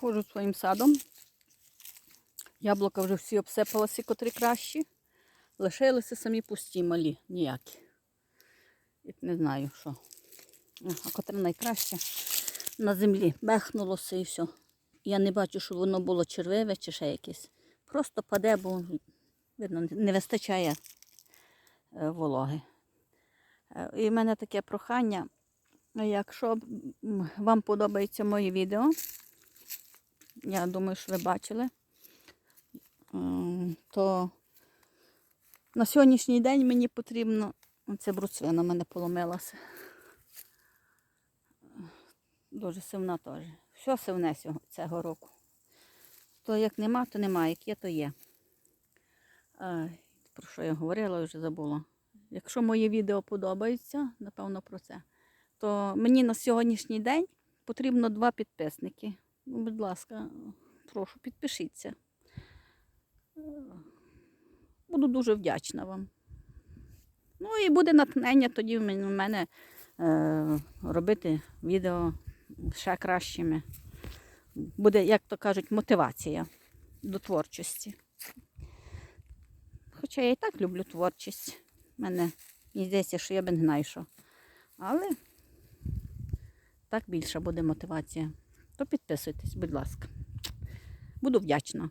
Ходжу своїм садом. Яблука вже всі обсипалися, котрі кращі. Лишилися самі пусті, малі, ніякі. І не знаю, що. А котре найкраще на землі. Бехнулося і все. Я не бачу, що воно було червиве чи ще якесь. Просто паде, бо видно, не вистачає е, вологи. Е, І в мене таке прохання. Якщо вам подобається моє відео, я думаю, що ви бачили, ем, то на сьогоднішній день мені потрібно. Оце бруцвина мене поломилася. Дуже сивна теж. Все сивне цього року. То як нема, то нема, як є, то є. Ай, про що я говорила, вже забула. Якщо моє відео подобається, напевно про це, то мені на сьогоднішній день потрібно два підписники. Будь ласка, прошу, підпишіться. Буду дуже вдячна вам. Ну і буде натхнення тоді в мене е, робити відео ще кращими. Буде, як то кажуть, мотивація до творчості. Хоча я і так люблю творчість. Мене мені здається, що я би не знаю. Але так більша буде мотивація. То підписуйтесь, будь ласка. Буду вдячна.